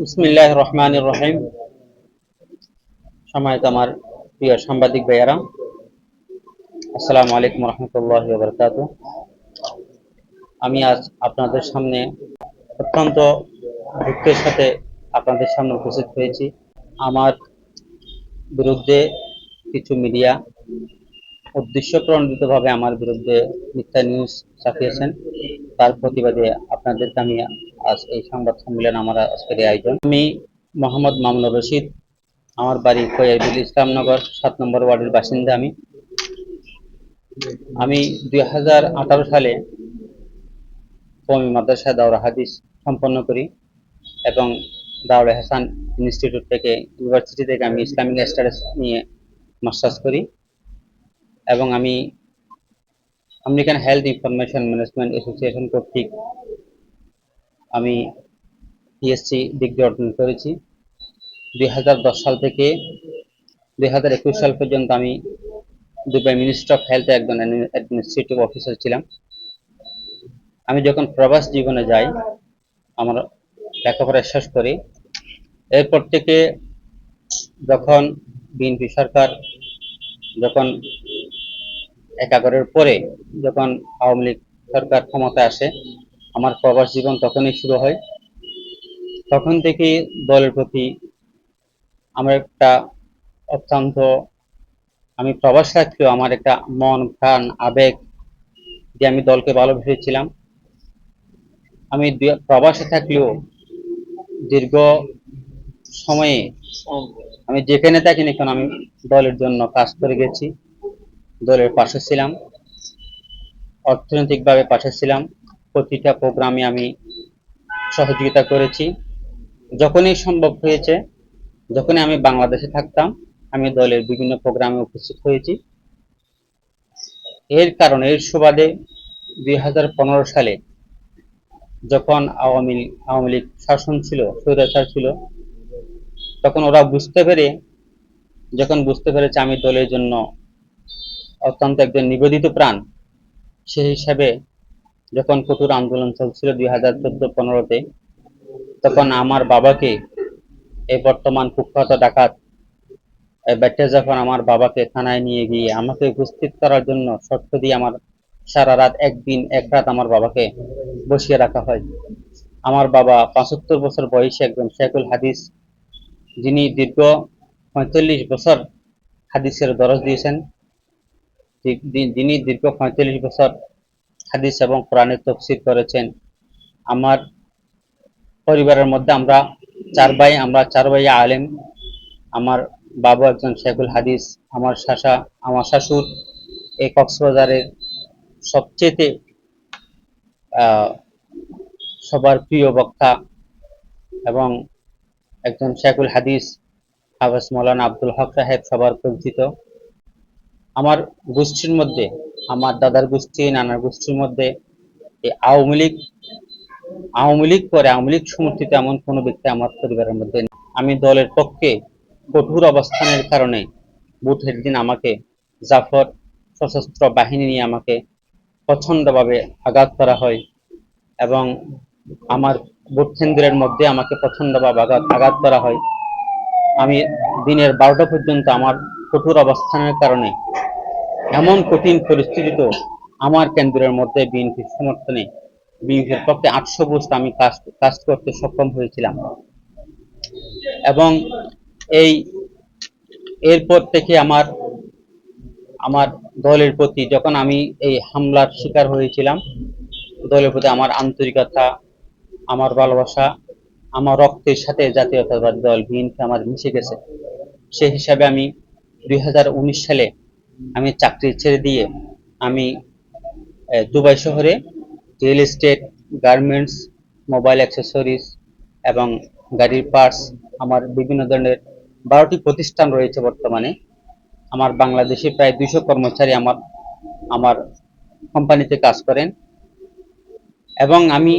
বিসমিল্লাহ রহমান রহিম সময়ত আমার প্রিয় সাংবাদিক ভাইয়ারা আসসালামু আলাইকুম রহমতুল্লাহ বরকাত আমি আজ আপনাদের সামনে অত্যন্ত দুঃখের সাথে আপনাদের সামনে উপস্থিত হয়েছি। আমার বিরুদ্ধে কিছু মিডিয়া উদ্দেশ্য প্রণোদিতভাবে আমার বিরুদ্ধে মিথ্যা নিউজ ছাপিয়েছেন। তার প্রতিবাদে আপনাদেরকে আমি আজ এই সংবাদ সম্মেলন আমার আজকের আয়োজন। আমি মোহাম্মদ মামুনুর রশিদ। আমার বাড়ি ফয়াজুল ইসলামনগর, সাত নম্বর ওয়ার্ডের বাসিন্দা আমি। আমি দুই হাজার আঠারো সালে কমি মাদ্রাসা দাওরা হাদিস সম্পন্ন করি এবং দাওরা হাসান ইনস্টিটিউট থেকে, ইউনিভার্সিটি থেকে আমি ইসলামিক স্টাডিজ নিয়ে মাস্টার্স করি। এবং আমি American health information management association কর্তৃক আমি পিএসসি ডিগ্রি অর্জন করেছি। দুই হাজার দশ সাল থেকে দুই হাজার একুশ সাল পর্যন্ত আমি দুবাই মিনিস্ট্রি অফ হেলথ একজন অ্যাডমিনিস্ট্রেটিভ অফিসার ছিলাম। আমি যখন প্রবাস জীবনে যাই, আমার লেখাপড়া শেষ করি। এরপর থেকে যখন বিএনপি সরকার যখন একাগরের পরে যখন আওয়ামী লীগ সরকার ক্ষমতা আসে, আমার প্রবাস জীবন তখনই শুরু হয়। তখন থেকে দলের প্রতি আমার একটা অত্যন্ত, আমি প্রবাস থাকলেও আমার একটা মন, প্রাণ, আবেগ যে আমি দলকে ভালোবেসেছিলাম। আমি প্রবাসে থাকলেও দীর্ঘ সময়ে আমি যেখানে থাকি না কেন আমি দলের জন্য কাজ করে গেছি। দলের পাশে ছিলাম। অর্থনৈতিকভাবে পাশে ছিলাম। প্রতিটা প্রোগ্রামে আমি সহযোগিতা করেছি। যখনই সম্ভব হয়েছে, যখনই আমি বাংলাদেশে থাকতাম, আমি দলের বিভিন্ন প্রোগ্রামে উপস্থিত হয়েছি। এর কারণে, এর সুবাদে দুই হাজার পনেরো সালে যখন আওয়ামী আওয়ামী লীগ শাসন ছিল, স্বৈরাচার ছিল, তখন ওরা বুঝতে পেরে, যখন বুঝতে পেরেছে আমি দলের জন্য অত্যন্ত একজন নিবেদিত প্রাণ সেই হিসাবে যখন কঠোর আন্দোলন চলছিল দুই হাজার চোদ্দ পনেরোতে, তখন আমার বাবাকে এই বর্তমান কুখ্যাত ডাকাত ব্যাটে যখন আমার বাবাকে থানায় নিয়ে গিয়ে আমাকে উপস্থিত করার জন্য শর্ত দিয়ে আমার সারা রাত একদিন এক রাত আমার বাবাকে বসিয়ে রাখা হয়। আমার বাবা পঁচাত্তর বছর বয়সে একজন শেখুল হাদিস, যিনি দীর্ঘ পঁয়তাল্লিশ বছর হাদিসের দরজ দিয়েছেন। যিনি দীর্ঘ পঁয়তাল্লিশ বছর হাদিস এবং কোরআনের তফসির করেছেন আমার পরিবারের মধ্যে আমরা চার ভাই আমরা চার ভাই আলেম। আমার বাবু একজন শেখুল হাদিস আমার শাসা আমার শাশুর এই কক্সবাজারের সবচেয়ে আহ, সবার প্রিয় বক্তা এবং একজন শেখুল হাদিস হাফেজ মৌলানা আব্দুল হক সাহেব সবার পরিচিত। আমার গোষ্ঠীর মধ্যে, আমার দাদার গোষ্ঠী, নানার গোষ্ঠীর মধ্যে, এই আওয়ামী লীগ আওয়ামী লীগ করে আওয়ামী লীগ সমর্থিত এমন কোনো ব্যক্তি আমার পরিবারের মধ্যে। আমি দলের পক্ষে কঠোর অবস্থানের কারণে বুথের দিন আমাকে জাফর সশস্ত্র বাহিনী নিয়ে আমাকে প্রচণ্ডভাবে আঘাত করা হয় এবং আমার ভোট কেন্দ্রের মধ্যে আমাকে প্রচণ্ডভাবে আঘাত আঘাত করা হয় আমি দিনের বারোটা পর্যন্ত আমার কঠোর অবস্থানের কারণে এমন কঠিন পরিস্থিতিতেও আমার কেন্দ্রের মধ্যে বিএনপির সমর্থনে, বিএনপির পক্ষে আটশো বুস্ট আমি কাজ কাজ করতে সক্ষম হয়েছিলাম। এবং এই, এরপর থেকে আমার আমার দলের প্রতি যখন আমি এই হামলার শিকার হয়েছিলাম, দলের প্রতি আমার আন্তরিকতা, আমার ভালোবাসা, আমার রক্তের সাথে জাতীয়তাবাদী দল বিএনপি আমার মিশে গেছে। সেই হিসাবে আমি দুই হাজার উনিশ সালে আমি চাকরি ছেড়ে দিয়ে আমি দুবাই শহরে real estate, garments, mobile accessories এবং গাড়ির পার্টস আমার বিভিন্ন ধরনের বারোটি প্রতিষ্ঠান রয়েছে বর্তমানে। আমার বাংলাদেশে প্রায় দুইশো কর্মচারী আমার আমার কোম্পানিতে কাজ করেন। এবং আমি,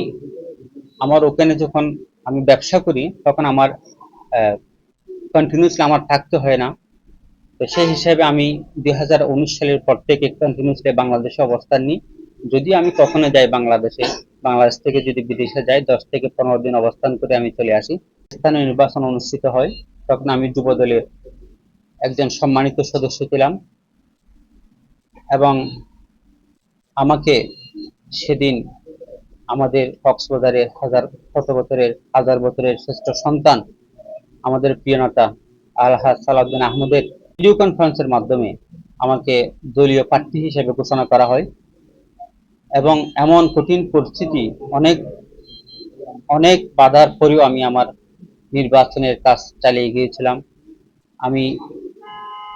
আমার ওখানে যখন আমি ব্যবসা করি, তখন আমার কন্টিনিউসলি আমার থাকতে হয় না। তো সেই হিসাবে আমি দুই হাজার উনিশ সালের পর থেকে কন্টিনিউসলি বাংলাদেশে অবস্থান নিই। যদি আমি কখনো যাই বাংলাদেশে, বাংলাদেশ থেকে যদি বিদেশে যাই, দশ থেকে পনেরো দিন অবস্থান করে আমি চলে আসি। স্থানীয় নির্বাচন অনুষ্ঠিত হয়, তখন আমি যুব দলের একজন সম্মানিত সদস্য ছিলাম এবং আমাকে সেদিন আমাদের কক্সবাজারের হাজার শত বছরের, হাজার বছরের শ্রেষ্ঠ সন্তান, আমাদের প্রিয় নেতা আলহাজ সালাউদ্দিন আহমদের ভিডিও কনফারেন্সের মাধ্যমে আমাকে দলীয় প্রার্থী হিসেবে ঘোষণা করা হয়। এবং এমন কঠিন পরিস্থিতি, অনেক অনেক বাধার পরেও আমি আমার নির্বাচনের কাজ চালিয়ে গিয়েছিলাম। আমি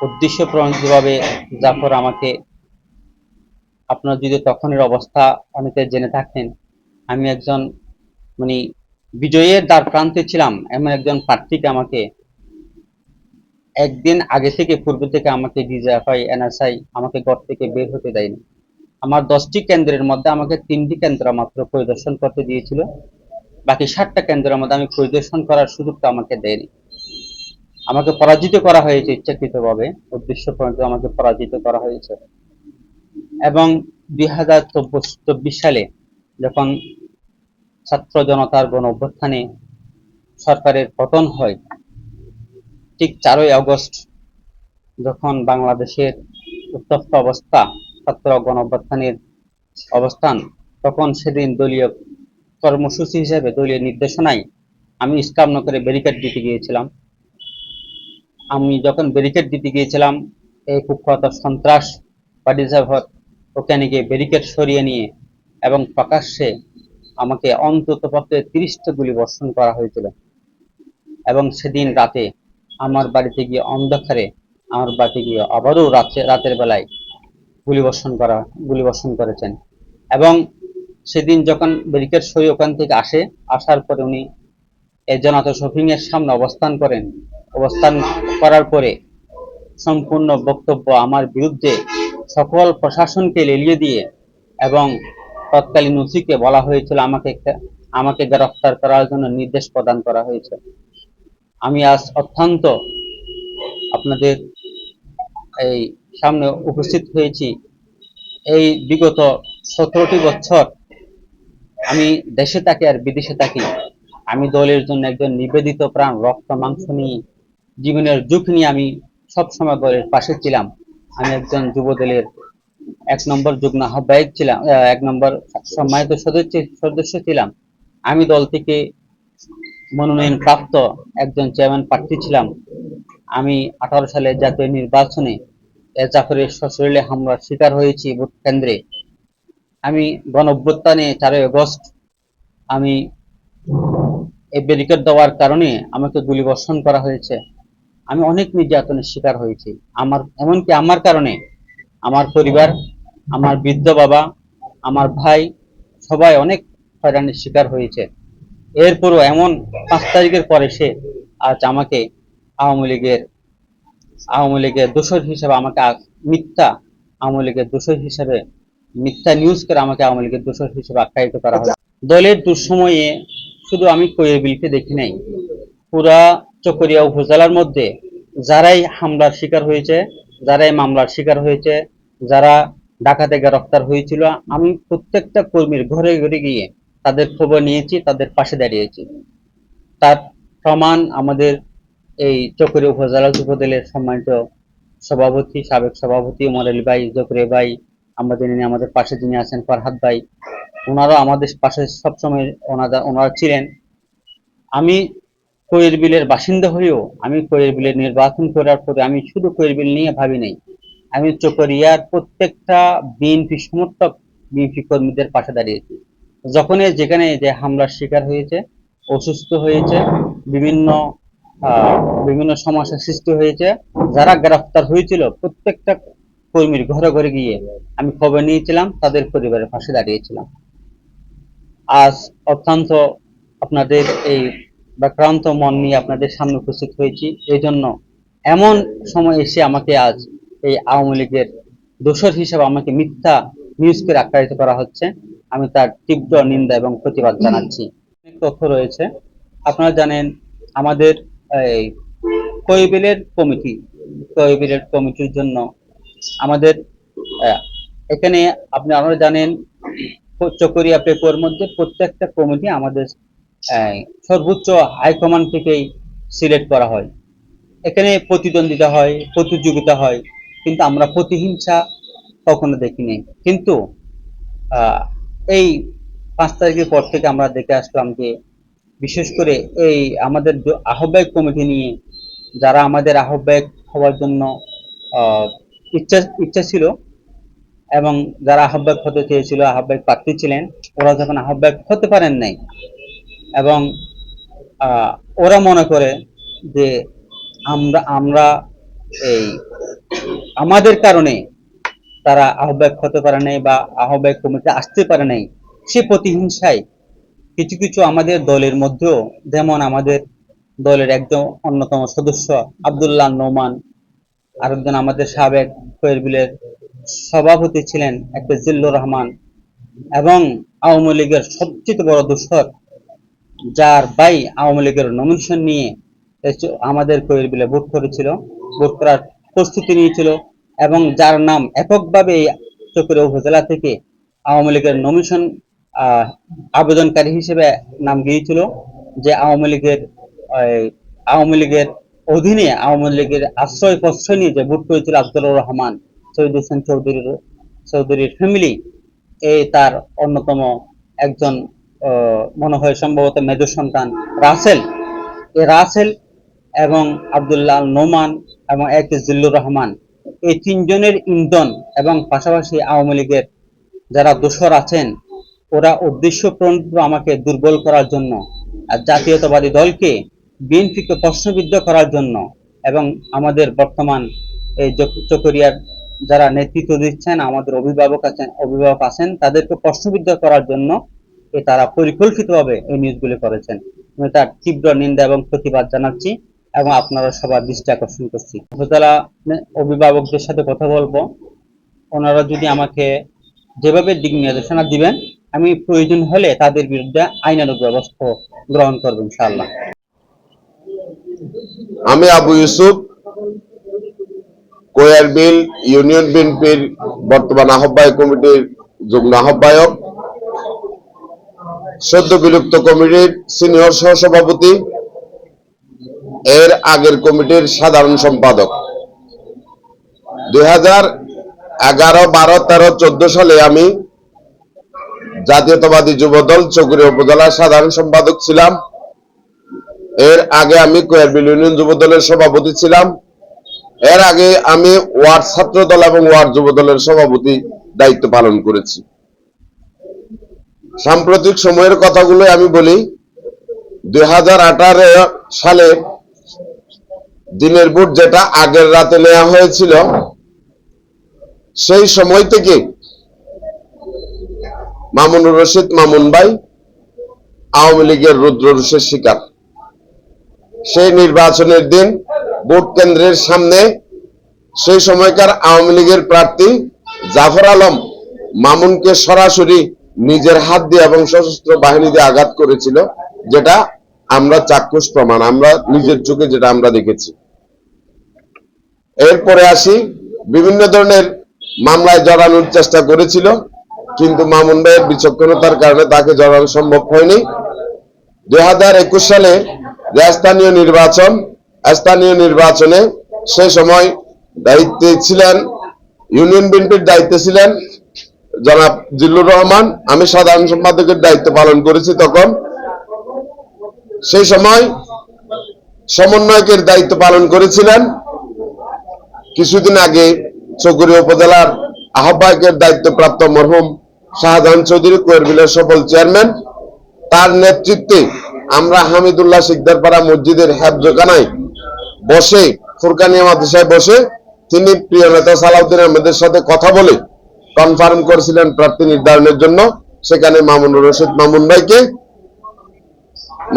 উদ্দেশ্য প্রণোদিতভাবে জাফর আমাকে, আপনার যদি তখনের অবস্থা অনেকে জেনে থাকেন, আমি একজন মানে বিজয়ের দ্বার প্রান্তে ছিলাম। এমন একজন প্রার্থীকে আমাকে একদিন আগে থেকে পূর্ব থেকে আমাকে ডিজিএফআই এনএসআই আমাকে ঘর থেকে বের হতে দেয়নি। আমার দশটি কেন্দ্রের মধ্যে আমাকে তিনটি কেন্দ্র মাত্র পরিদর্শন করতে দিয়েছিল। বাকি ষাটটা কেন্দ্রের মধ্যে আমি পরিদর্শন করার সুযোগটা আমাকে দেয়নি। আমাকে পরাজিত করা হয়েছে ইচ্ছাকৃতভাবে। উদ্দেশ্য পর্যন্ত আমাকে পরাজিত করা হয়েছে। এবং দুই হাজার চব্বিশ সালে যখন ছাত্র জনতার গণ অভ্যুত্থানে সরকারের পতন হয় ঠিক চারই আগস্ট যখন বাংলাদেশের উত্তপ্ত অবস্থা, ছাত্র গণ অবস্থান, তখন সেদিন দলীয় কর্মসূচি হিসেবে দলীয় নির্দেশনায় আমি ইসলামনগরে ব্যারিকেড দিতে গিয়েছিলাম। আমি যখন ব্যারিকেড দিতে গিয়েছিলাম, এই কুখ্যাত সন্ত্রাস বাডিজাভর ওখানে গিয়ে ব্যারিকেড সরিয়ে নিয়ে এবং প্রকাশ্যে আমাকে অন্তত পক্ষে তিরিশটা গুলি বর্ষণ করা হয়েছিল। এবং সেদিন রাতে আমার বাড়িতে গিয়ে অন্ধকারে আমার বাড়িতে গিয়ে আবারও রাতে, রাতের বেলায় গুলি বর্ষণ করা, গুলি বর্ষণ করেছেন। এবং সেদিন যখন ব্যারিকেড সই ওখান থেকে আসে, আসার পরে উনি জনাত এর সামনে অবস্থান করেন। অবস্থান করার পরে সম্পূর্ণ বক্তব্য আমার বিরুদ্ধে সকল প্রশাসনকে লেলিয়ে দিয়ে এবং তৎকালীন ওসিকে বলা হয়েছিল, আমাকে আমাকে গ্রেফতার করার জন্য নির্দেশ প্রদান করা হয়েছে। আমি আজ অত্যন্ত আপনাদের এই সামনে উপস্থিত হয়েছি। এই বিগত সতেরোটি বছর আমি দেশে থাকি আর বিদেশে থাকি। আমি দলের জন্য একজন নিবেদিত প্রাণ, রক্ত, মাংস নিয়ে, জীবনের ঝুঁকি নিয়ে আমি সবসময় দলের পাশে ছিলাম। আমি একজন যুব দলের এক নম্বর যুগ্ম আহ্বায়ক ছিলাম এক নম্বর সম্মানিত সদস্য সদস্য ছিলাম। আমি দল থেকে মনোনয়ন প্রাপ্ত একজন চেয়ারম্যান প্রার্থী ছিলাম। আমি আঠারো সালে জাতীয় নির্বাচনে জাফরের সশরীরে হামলার শিকার হয়েছি ভোট কেন্দ্রে। আমি গণ অভ্যুত্থানে চারই আগস্ট আমি এই ব্যারিকেড দেওয়ার কারণে আমাকে গুলিবর্ষণ করা হয়েছে। আমি অনেক নির্যাতনের শিকার হয়েছি। আমার, এমনকি আমার কারণে আমার পরিবার, আমার বৃদ্ধ বাবা, আমার ভাই সবাই অনেক হয়রানির শিকার হয়েছে। এরপরও এমন পাঁচ তারিখের পরে সে আজ আমাকে আওয়ামী লীগের আওয়ামী লীগের দোষর হিসেবে আমাকে মিথ্যা, আওয়ামী লীগের দোষর হিসেবে মিথ্যা নিউজ করে আমাকে আওয়ামী লীগের দোষর হিসেবে আখ্যায়িত করা হয় দলের দুঃসময়ে শুধু আমি কোয়েবিলকে দেখি নাই, পুরা চকরিয়া উপজেলার মধ্যে যারাই হামলার শিকার হয়েছে, যারাই মামলার শিকার হয়েছে, যারা ডাকাতে গ্রেফতার হয়েছিল, আমি প্রত্যেকটা কর্মীর ঘরে ঘরে গিয়ে তাদের খবর নিয়েছি, তাদের পাশে দাঁড়িয়েছি। তার প্রমাণ আমাদের এই চকরি উপজেলা যুবদলের সম্মানিত সভাপতি, সাবেক সভাপতি উমর আলী ভাই, জকরে ভাই আমাদের নিয়ে আমাদের পাশে যিনি আছেন ফরহাদ ভাই, ওনারাও আমাদের পাশে সবসময় ওনারা ওনারা ছিলেন। আমি কোয়ের বিলের বাসিন্দা হয়েও, আমি কোয়ের বিলের নির্বাচন করার পরে আমি শুধু কোয়ের বিল নিয়ে ভাবি নাই। আমি চকরিয়ার প্রত্যেকটা বিএনপি সমর্থক, বিএনপি কর্মীদের পাশে দাঁড়িয়েছি। যখনই যেখানে যে হামলার শিকার হয়েছে, অসুস্থ হয়েছে, বিভিন্ন বিভিন্ন সমস্যার সৃষ্টি হয়েছে, যারা গ্রেফতার হয়েছিল, প্রত্যেকটা কর্মীর ঘরে ঘরে গিয়ে আমি খবর নিয়েছিলাম, তাদের পরিবারের পাশে দাঁড়িয়েছিলাম। আজ অত্যন্ত আপনাদের এই ব্যাক্রান্ত মন নিয়ে আপনাদের সামনে উপস্থিত হয়েছি। এই জন্য এমন সময় এসে আমাকে আজ এই আওয়ামী লীগের দোষর হিসাবে আমাকে মিথ্যা নিউজকে আখ্যায়িত করা হচ্ছে। আমি তার তীব্র নিন্দা এবং প্রতিবাদ জানাচ্ছি। অনেক তথ্য রয়েছে। আপনারা জানেন, আমাদের এই কৈবিলের কমিটি কৈবিলের কমিটির জন্য আমাদের এখানে আপনি আপনারা জানেন, চকরিয়া পেপোর মধ্যে প্রত্যেকটা কমিটি আমাদের সর্বোচ্চ হাইকমান্ড থেকেই সিলেক্ট করা হয়। এখানে প্রতিদ্বন্দ্বিতা হয়, প্রতিযোগিতা হয়, কিন্তু আমরা প্রতিহিংসা কখনো দেখিনি। কিন্তু এই পাঁচ তারিখের পর থেকে আমরা দেখে আসলাম যে, বিশেষ করে এই আমাদের আহ্বায়ক কমিটি নিয়ে যারা আমাদের আহ্বায়ক হওয়ার জন্য ইচ্ছা ইচ্ছা ছিল এবং যারা আহ্বায়ক হতে চেয়েছিল, আহ্বায়ক প্রার্থী ছিলেন, ওরা যখন আহ্বায়ক হতে পারেন নাই এবং ওরা মনে করে যে আমরা আমরা এই আমাদের কারণে তারা আহ্বায়ক হতে পারে নাই বা আহ্বায়ক কমিটি আসতে পারে নাই, সে প্রতিহিংসায় কিছু কিছু আমাদের দলের মধ্যেও, যেমন আমাদের দলের একজন অন্যতম সদস্য আব্দুল্লাহ নোমান, আরেকজন আমাদের সাবেক কোয়েরবিলের সভাপতি ছিলেন, একটা জিল্লুর রহমান, এবং আওয়ামী লীগের সবচেয়ে বড় দুঃসর যার ভাই আওয়ামী লীগের নমিনেশন নিয়ে আমাদের কোয়েরবিলে ভোট করেছিল, ভোট করার প্রস্তুতি নিয়েছিল এবং যার নাম এককভাবে চকরে উপজেলা থেকে আওয়ামী লীগের নমিনেশন আবেদনকারী হিসেবে নাম গিয়েছিল যে আওয়ামী লীগের আওয়ামী লীগের অধীনে আওয়ামী লীগের আশ্রয় প্রশ্রয় নিয়ে যে ভোট করেছিল আব্দুর রহমান শহীদ হোসেন চৌধুরীর চৌধুরীর ফ্যামিলি এই তার অন্যতম একজন মনে হয় সম্ভবত মেজর সন্তান রাসেল। এই রাসেল এবং আব্দুল্লাহ নোমান এবং এক জিল্লুর রহমান। এই তিনজনের ইন্ধন এবং পাশাপাশি আওয়ামী লীগের যারা দোসর আছেন, ওরা উদ্দেশ্য আমাকে দুর্বল করার জন্য আর জাতীয়তাবাদী দলকে বিএনপিকে প্রশ্নবিদ্ধ করার জন্য এবং আমাদের বর্তমান এই চক- চকরিয়ার যারা নেতৃত্ব দিচ্ছেন, আমাদের অভিভাবক আছেন অভিভাবক আছেন, তাদেরকে প্রশ্নবিদ্ধ করার জন্য তারা পরিকল্পিতভাবে এই নিউজগুলি করেছেন। আমি তার তীব্র নিন্দা এবং প্রতিবাদ জানাচ্ছি। এবং আপনারা সবার দৃষ্টি আকর্ষণ করছি। উপজেলা অভিভাবকদের সাথে কথা বলব। ওনারা যদি আমাকে যেভাবে দিক নির্দেশনা দিবেন, আমি প্রয়োজন হলে তাদের বিরুদ্ধে আইনানুগ ব্যবস্থা গ্রহণ করব ইনশাআল্লাহ। আমি আবু ইউসুফ কোয়ারবিল ইউনিয়ন বিএনপির বর্তমান আহ্বায়ক কমিটির যুগ্ম আহ্বায়ক, সদ্য বিলুপ্ত কমিটির সিনিয়র সহসভাপতি এর আগের কমিটির সাধারণ সম্পাদক। দুই হাজার এগারো, বারো, তেরো, চোদ্দ সালে আমি জাতীয়তাবাদী যুবদল চকুরি উপজেলার সাধারণ সম্পাদক ছিলাম। এর আগে আমি কোয়ারবিল ইউনিয়ন যুব দলের সভাপতি ছিলাম। এর আগে আমি ওয়ার্ড ছাত্র দল এবং ওয়ার্ড যুবদলের সভাপতি দায়িত্ব পালন করেছি। সাম্প্রতিক সময়ের কথাগুলো আমি বলি দুই হাজার আঠারো সালে দিনের ভোট যেটা আগের রাতে নেওয়া হয়েছিল, সেই সময় থেকে মামুনুর রশিদ, মামুন ভাই আওয়ামী লীগের রুদ্ররুষের শিকার। সেই নির্বাচনের দিন ভোট কেন্দ্রের সামনে সেই সময়কার আওয়ামী লীগের প্রার্থী জাফর আলম মামুনকে সরাসরি নিজের হাত দিয়ে এবং সশস্ত্র বাহিনী দিয়ে আঘাত করেছিল, যেটা আমরা চাক্ষুষ প্রমাণ, আমরা নিজের চোখে যেটা আমরা দেখেছি। এরপরে আসি, বিভিন্ন ধরনের মামলায় জড়ানোর চেষ্টা করেছিল, কিন্তু মামুন ভাইয়ের বিচক্ষণতার কারণে তাকে জড়ানো সম্ভব হয়নি। দুই হাজার একুশ সালে স্থানীয় নির্বাচন, স্থানীয় নির্বাচনে সে সময় দায়িত্বে ছিলেন, ইউনিয়ন বিএনপির দায়িত্বে ছিলেন জনাব জিল্লুর রহমান। আমি সাধারণ সম্পাদকের দায়িত্ব পালন করেছি তখন। সেই সময় সমন্বয়কের দায়িত্ব পালন করেছিলেন। কিছুদিন আগে চকুরি উপজেলার আহ্বায়কের দায়িত্বপ্রাপ্ত মরহুম শাহজাহান চৌধুরী কোয়েরবিলের সফল চেয়ারম্যান। তার নেতৃত্বে আমরা হামিদুল্লাহ সিকদারপাড়া মসজিদের হ্যাবজখানায় বসে ফুরকানিয়া মাদ্রাসায় বসে তিনি প্রিয় নেতা সালাউদ্দিন আহমেদের সাথে কথা বলে কনফার্ম করেছিলেন প্রার্থী নির্ধারণের জন্য। সেখানে মামুনুর রশিদ মামুন ভাইকে,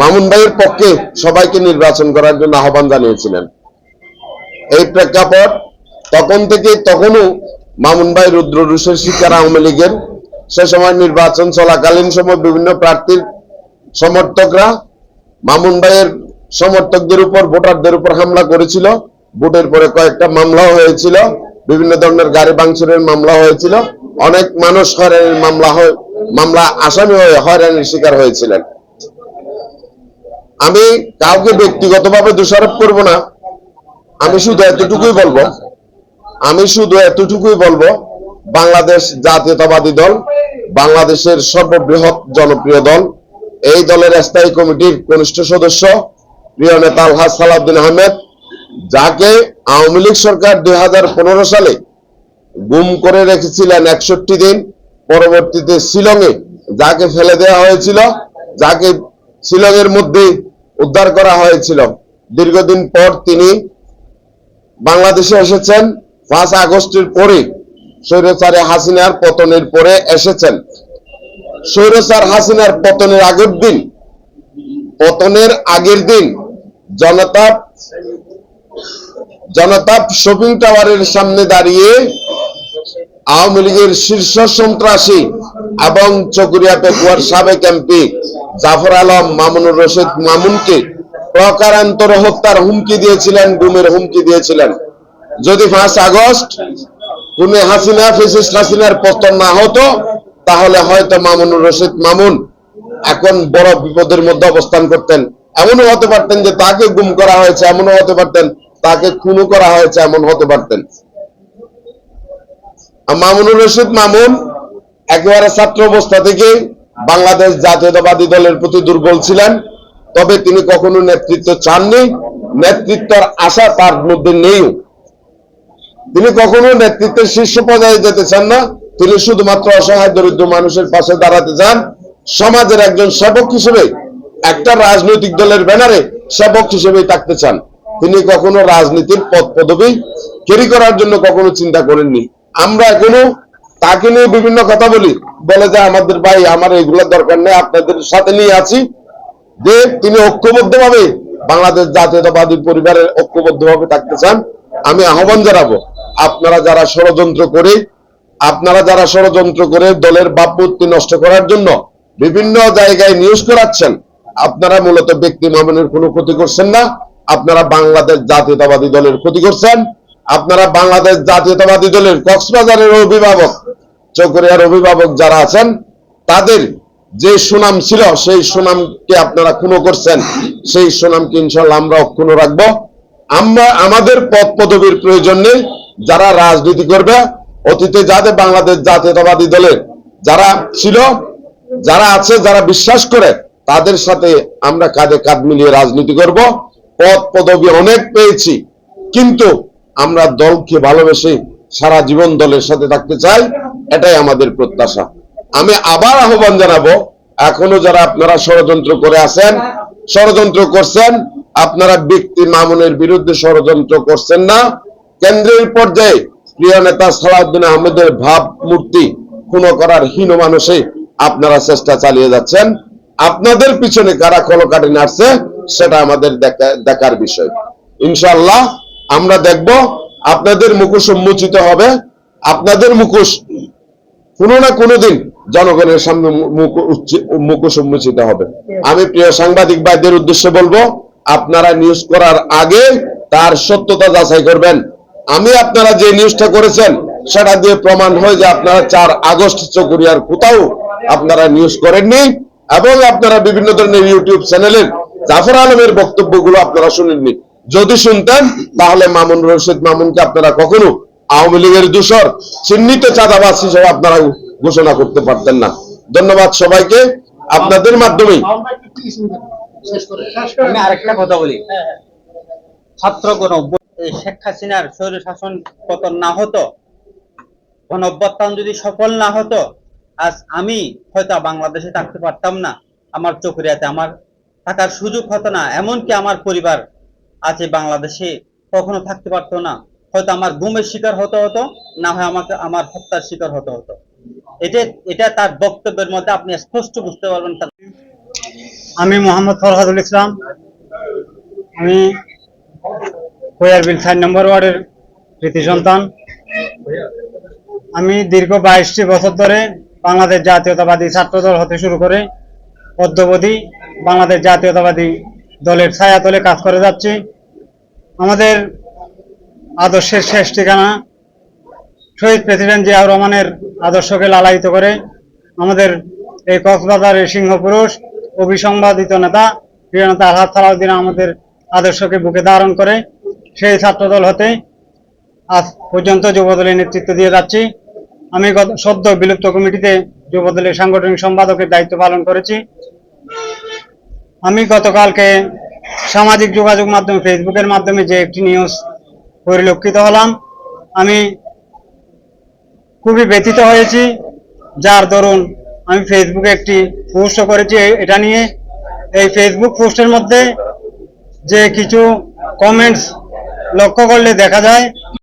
মামুন ভাইয়ের পক্ষে সবাইকে নির্বাচন করার জন্য আহ্বান জানিয়েছিলেন। এই প্রেক্ষাপট তখন থেকে তখনও মামুন ভাই রুদ্র রুশের শিকার আওয়ামী লীগের। সে সময় নির্বাচন চলাকালীন সময় বিভিন্ন প্রার্থীর সমর্থকরা মামুন ভাইয়ের সমর্থকদের উপর, ভোটারদের উপর হামলা করেছিল। ভোটের পরে কয়েকটা মামলা হয়েছিল। বিভিন্ন ধরনের গাড়ি ভাঙচুরের মামলা হয়েছিল। অনেক মানুষ হয়রানির মামলা হয়, মামলা আসামি হয়ে হয়রানির শিকার হয়েছিলেন। আমি কাউকে ব্যক্তিগতভাবে দোষারোপ করব না। আমি শুধু এতটুকুই বলব। আমি শুধু এতটুকুই বলব, বাংলাদেশ জাতীয়তাবাদী দল, বাংলাদেশের সর্ববৃহৎ জনপ্রিয় দল, এই দলের স্থায়ী কমিটির কনিষ্ঠ সদস্য, প্রিয় নেতা আলহাজ সালাউদ্দিন আহমেদ, যাকে আওয়ামী লীগ সরকার দুই হাজার পনেরো সালে গুম করে রেখেছিলেন একষট্টি দিন, পরবর্তীতে শিলংয়ে যাকে ফেলে দেওয়া হয়েছিল, যাকে শিলংয়ের মধ্যে উদ্ধার করা হয়েছিল। দীর্ঘদিন পর তিনি বাংলাদেশে এসেছেন পাঁচ আগস্টের পরে স্বৈরচারে হাসিনার পতনের পরে এসেছেন। স্বৈরচার হাসিনার পতনের আগের দিন, পতনের আগের দিন জনতা জনতাপ শপিং টাওয়ারের সামনে দাঁড়িয়ে আওয়ামী লীগের শীর্ষ সন্ত্রাসী এবং চকুরিয়া পেকুয়ার সাবেক এমপি জাফর আলম মামুনুর রশিদ মামুনকে প্রকারান্তর হত্যার হুমকি দিয়েছিলেন, গুমের হুমকি দিয়েছিলেন। যদি পাঁচ আগস্ট কোনে হাসিনা, ফেসিস্ট হাসিনার পতন না হতো, তাহলে হয়তো মামুনুর রশিদ মামুন এখন বড় বিপদের মধ্যে অবস্থান করতেন। এমনও হতে পারতেন যে তাকে গুম করা হয়েছে, এমনও হতে পারতেন, তাকে খুনও করা হয়েছে, এমন হতে পারতেন। মামুনুর রশিদ মামুন একেবারে ছাত্র অবস্থা থেকে বাংলাদেশ জাতীয়তাবাদী দলের প্রতি দুর্বল ছিলেন। তবে তিনি কখনো নেতৃত্ব চাননি। নেতৃত্বের আশা তার মধ্যে নেই। তিনি কখনো নেতৃত্বের শীর্ষ পর্যায়ে যেতে চান না। তিনি শুধুমাত্র অসহায় দরিদ্র মানুষের পাশে দাঁড়াতে চান। সমাজের একজন সেবক হিসেবে, একটা রাজনৈতিক দলের ব্যানারে সেবক হিসেবে থাকতে চান। তিনি কখনো রাজনীতির পদ পদবি ক্যারি করার জন্য কখনো চিন্তা করেননি। আমরা এখনও তাকে নিয়ে বিভিন্ন কথা বলি। বলে যে, আমাদের ভাই, আমার এগুলোর দরকার নেই, আপনাদের সাথে নিয়ে আছি। যে তিনি ঐক্যবদ্ধভাবে বাংলাদেশ জাতীয়তাবাদী পরিবারের ঐক্যবদ্ধভাবে থাকতে চান, আমি আহ্বান জানাব, আপনারা যারা ষড়যন্ত্র করে, আপনারা যারা ষড়যন্ত্র করে দলের ভাবমূর্তি নষ্ট করার জন্য বিভিন্ন জায়গায় নিউজ করাচ্ছেন, আপনারা মূলত ব্যক্তি মামনের কোনো ক্ষতি করছেন না, আপনারা বাংলাদেশ জাতীয়তাবাদী দলের ক্ষতি করছেন, আপনারা বাংলাদেশ জাতীয়তাবাদী দলের কক্সবাজারের অভিভাবক, চকরিয়ার অভিভাবক যারা আছেন, তাদের যে সুনাম ছিল, সেই সুনামকে আপনারা খুনো করছেন, সেই সুনামকে ইনশাল্লাহ আমরা অক্ষুণ্ণ রাখব। আমরা, আমাদের পদ পদবীর প্রয়োজন নেই, যারা রাজনীতি করবে, অতীতে যাদের বাংলাদেশ জাতীয়তাবাদী দলের যারা ছিল, যারা আছে, যারা বিশ্বাস করে, তাদের সাথে আমরা কাঁধে কাঁধ মিলিয়ে রাজনীতি করব। পদ পদবি অনেক পেয়েছি, কিন্তু আমরা দলকে ভালোবেসে সারা জীবন দলের সাথে থাকতে চাই, এটাই আমাদের প্রত্যাশা। আমি আবার আহ্বান জানাব, এখনও যারা আপনারা ষড়যন্ত্র করে আছেন, ষড়যন্ত্র করছেন, আপনারা ব্যক্তি মামুনের বিরুদ্ধে ষড়যন্ত্র করছেন না। কেন্দ্রের পর্যায়ে প্রিয় নেতা সালাউদ্দিন আহমেদের ভাব মূর্তি খুন করার হীন মানুষে আপনারা চেষ্টা চালিয়ে যাচ্ছেন। আপনাদের পিছনে কারা কলকাটি নাড়ছে, সেটা আমাদের দেখা- দেখার বিষয়। ইনশাল্লাহ আমরা দেখব, আপনাদের মুখোশ উন্মোচিত হবে। আপনাদের মুখোশ কোনো না কোনো দিন জনগণের সামনে মুখ- উন্মোচিত হবে। আমি প্রিয় সাংবাদিক ভাইদের উদ্দেশ্যে বলব আপনারা নিউজ করার আগে তার সত্যতা যাচাই করবেন। আমি আপনারা যে নিউজটা করেছেন সেটা দিয়ে প্রমাণ হয় যে আপনারা চার আগস্ট চকুরিয়ার কোথাও আপনারা নিউজ করেননি এবং আপনারা বিভিন্ন ধরনের ইউটিউব চ্যানেলের জাফর আলমের বক্তব্যগুলো আপনারা শুনেননি। যদি শুনতেন তাহলে মামুন রশিদ মামুনকে আপনারা কখনো আওয়ামী লীগের দূষর চিহ্নিত চাঁদাবাজ হিসেবে আপনারা ঘোষণা করতে পারতেন না। ধন্যবাদ সবাইকে আপনাদের মাধ্যমেই। আমি আরেকটা কথা বলি। শেখ হাসিনার শাসন পতন না হতো, গণ যদি সফল না হতো, আজ আমি হয়তো বাংলাদেশে থাকতে পারতাম না। আমার চকরিয়াতে আমার থাকার সুযোগ হতো না। এমনকি আমার পরিবার আছে বাংলাদেশে কখনো থাকতে পারতো না। হয়তো আমার গুমের শিকার হতে হতো, না হয় আমাকে আমার হত্যার শিকার হতে হতো। এটা এটা তার বক্তব্যের মধ্যে আপনি স্পষ্ট বুঝতে পারবেন আমি মোহাম্মদ ফরহাদুল ইসলাম। আমি কোয়ারবিল চার নম্বর ওয়ার্ডের কৃতি সন্তান। আমি দীর্ঘ বাইশটি বছর ধরে বাংলাদেশ জাতীয়তাবাদী ছাত্রদল হতে শুরু করে অদ্যবধি বাংলাদেশ জাতীয়তাবাদী দলের ছায়াতলে কাজ করে যাচ্ছি। আমাদের আদর্শের শেষ ঠিকানা শহীদ প্রেসিডেন্ট জিয়াউর রহমানের আদর্শকে লালায়িত করে আমাদের এই কক্সবাজারের সিংহপুরুষ অভিসংবাদিত নেতা প্রিয়নাথ আলহাদ সালাউদ্দিন আমাদের আদর্শকে বুকে ধারণ করে সেই ছাত্রদল হতে আজ পর্যন্ত যুবদলের নেতৃত্ব দিয়ে যাচ্ছি। আমি গত সদ্য বিলুপ্ত কমিটিতে যুবদলের সাংগঠনিক সম্পাদকের দায়িত্ব পালন করেছি। আমি গতকালকে সামাজিক যোগাযোগ মাধ্যমে ফেসবুকের মাধ্যমে যে একটি নিউজ পরিলক্ষিত হলাম। আমি খুবই ব্যথিত হয়েছি। যার দরুন আমি ফেসবুকে একটি পোস্ট করেছি এটা নিয়ে। এই ফেসবুক পোস্টের মধ্যে যে কিছু কমেন্টস লক্ষ্য করলে দেখা যায়।